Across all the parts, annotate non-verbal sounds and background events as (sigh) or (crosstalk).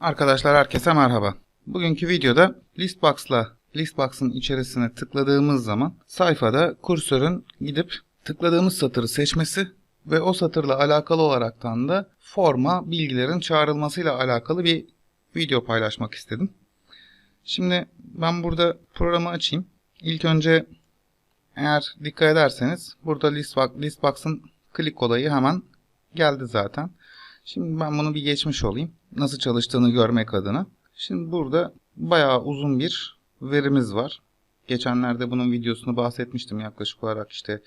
Arkadaşlar herkese merhaba. Bugünkü videoda Listbox'la Listbox'ın içerisine tıkladığımız zaman sayfada kursörün gidip tıkladığımız satırı seçmesi ve o satırla alakalı olaraktan da forma bilgilerin çağrılmasıyla alakalı bir video paylaşmak istedim. Şimdi ben burada programı açayım. İlk önce eğer dikkat ederseniz burada Listbox, Listbox'ın klik olayı hemen geldi zaten. Şimdi ben bunu bir geçmiş olayım. Nasıl çalıştığını görmek adına. Şimdi burada bayağı uzun bir verimiz var. Geçenlerde bunun videosunu bahsetmiştim. Yaklaşık olarak işte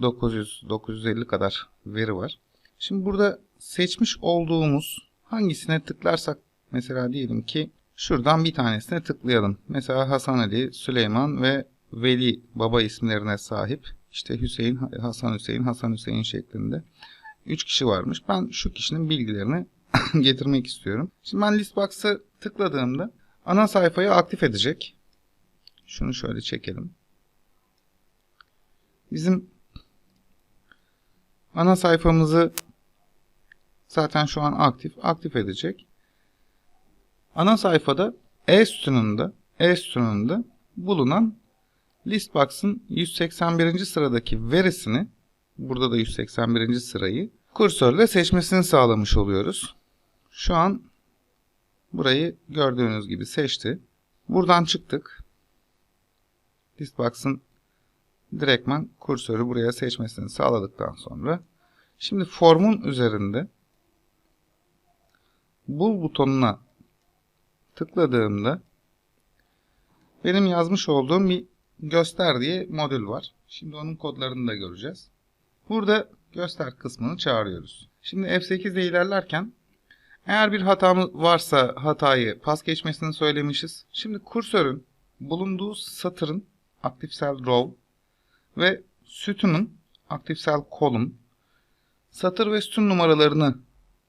900-950 kadar veri var. Şimdi burada seçmiş olduğumuz hangisine tıklarsak mesela diyelim ki şuradan bir tanesine tıklayalım. Mesela Hasan Ali, Süleyman ve Veli baba isimlerine sahip. İşte Hüseyin, Hasan Hüseyin, Hasan Hüseyin şeklinde. 3 kişi varmış. Ben şu kişinin bilgilerini (laughs) getirmek istiyorum. Şimdi ben Listbox'a tıkladığımda ana sayfayı aktif edecek. Şunu şöyle çekelim. Bizim ana sayfamızı zaten şu an aktif. Aktif edecek. Ana sayfada E sütununda E sütununda bulunan Listbox'ın 181. sıradaki verisini burada da 181. sırayı kursörle seçmesini sağlamış oluyoruz. Şu an burayı gördüğünüz gibi seçti. Buradan çıktık. Listbox'ın direktman kursörü buraya seçmesini sağladıktan sonra şimdi formun üzerinde bul butonuna tıkladığımda benim yazmış olduğum bir göster diye modül var. Şimdi onun kodlarını da göreceğiz. Burada göster kısmını çağırıyoruz. Şimdi F8 ile ilerlerken eğer bir hatamız varsa hatayı pas geçmesini söylemişiz. Şimdi kursörün bulunduğu satırın aktifsel row ve sütunun aktifsel column satır ve sütun numaralarını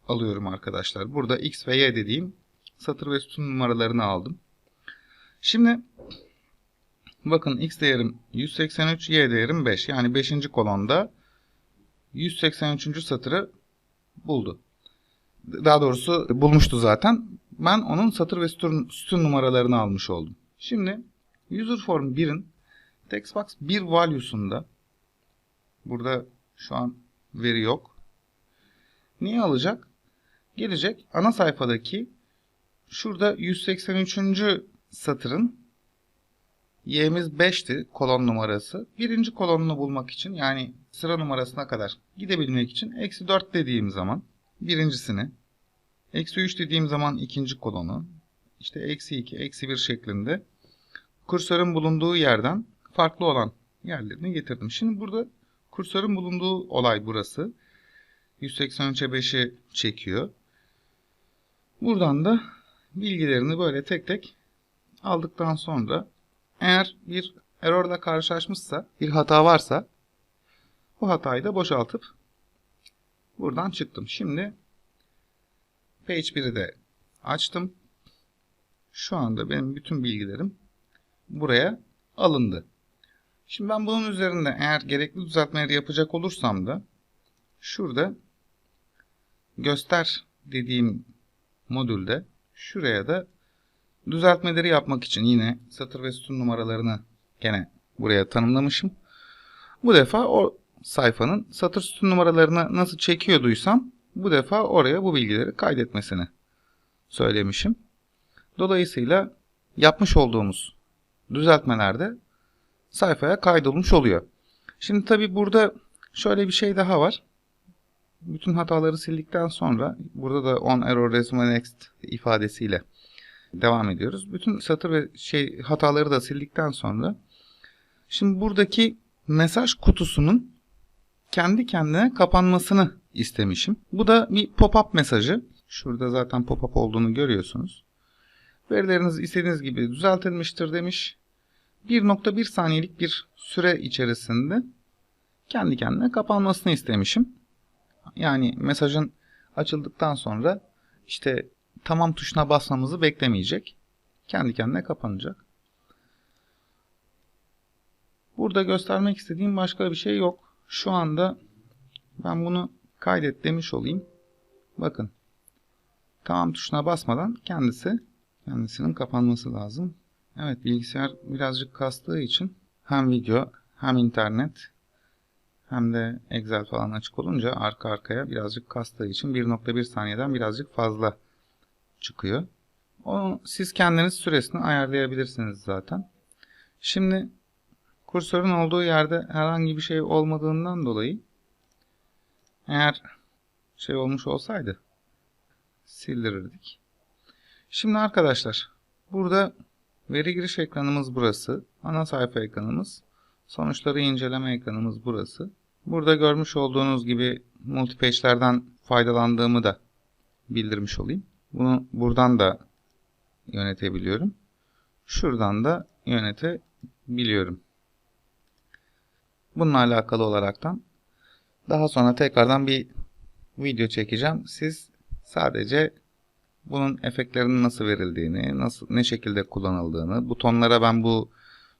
alıyorum arkadaşlar. Burada X ve Y dediğim satır ve sütun numaralarını aldım. Şimdi bakın X değerim 183, Y değerim 5. Yani 5. kolonda 183. satırı buldu. Daha doğrusu bulmuştu zaten. Ben onun satır ve sütun, sütun numaralarını almış oldum. Şimdi user form 1'in textbox 1 value'sunda burada şu an veri yok. Niye alacak? Gelecek ana sayfadaki şurada 183. satırın y'miz 5'ti kolon numarası. Birinci kolonunu bulmak için yani sıra numarasına kadar gidebilmek için eksi 4 dediğim zaman birincisini eksi 3 dediğim zaman ikinci kolonu işte eksi 2 eksi 1 şeklinde kursörün bulunduğu yerden farklı olan yerlerini getirdim. Şimdi burada kursörün bulunduğu olay burası. 183'e 5'i çekiyor. Buradan da bilgilerini böyle tek tek aldıktan sonra eğer bir errorla karşılaşmışsa, bir hata varsa bu hatayı da boşaltıp buradan çıktım. Şimdi page 1'i de açtım. Şu anda benim bütün bilgilerim buraya alındı. Şimdi ben bunun üzerinde eğer gerekli düzeltmeleri yapacak olursam da şurada göster dediğim modülde şuraya da düzeltmeleri yapmak için yine satır ve sütun numaralarını gene buraya tanımlamışım. Bu defa o sayfanın satır sütun numaralarını nasıl çekiyorduysam bu defa oraya bu bilgileri kaydetmesini söylemişim. Dolayısıyla yapmış olduğumuz düzeltmelerde sayfaya kaydolmuş oluyor. Şimdi tabi burada şöyle bir şey daha var. Bütün hataları sildikten sonra burada da on error resume next ifadesiyle devam ediyoruz. Bütün satır ve şey hataları da sildikten sonra şimdi buradaki mesaj kutusunun kendi kendine kapanmasını istemişim. Bu da bir pop-up mesajı. Şurada zaten pop-up olduğunu görüyorsunuz. Verileriniz istediğiniz gibi düzeltilmiştir demiş. 1.1 saniyelik bir süre içerisinde kendi kendine kapanmasını istemişim. Yani mesajın açıldıktan sonra işte tamam tuşuna basmamızı beklemeyecek. Kendi kendine kapanacak. Burada göstermek istediğim başka bir şey yok. Şu anda ben bunu kaydet demiş olayım. Bakın. tamam tuşuna basmadan kendisi kendisinin kapanması lazım. Evet bilgisayar birazcık kastığı için hem video hem internet hem de Excel falan açık olunca arka arkaya birazcık kastığı için 1.1 saniyeden birazcık fazla çıkıyor. Onu siz kendiniz süresini ayarlayabilirsiniz zaten. Şimdi kursörün olduğu yerde herhangi bir şey olmadığından dolayı eğer şey olmuş olsaydı sildirirdik. Şimdi arkadaşlar burada veri giriş ekranımız burası. Ana sayfa ekranımız. Sonuçları inceleme ekranımız burası. Burada görmüş olduğunuz gibi multipage'lerden faydalandığımı da bildirmiş olayım. Bunu buradan da yönetebiliyorum. Şuradan da yönetebiliyorum. Bununla alakalı olaraktan daha sonra tekrardan bir video çekeceğim. Siz sadece bunun efektlerinin nasıl verildiğini, nasıl ne şekilde kullanıldığını, butonlara ben bu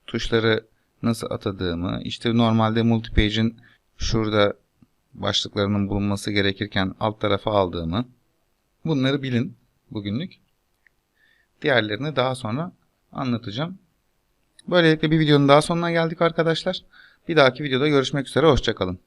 tuşları nasıl atadığımı, işte normalde multipage'in şurada başlıklarının bulunması gerekirken alt tarafa aldığımı bunları bilin bugünlük. Diğerlerini daha sonra anlatacağım. Böylelikle bir videonun daha sonuna geldik arkadaşlar. Bir dahaki videoda görüşmek üzere. Hoşçakalın.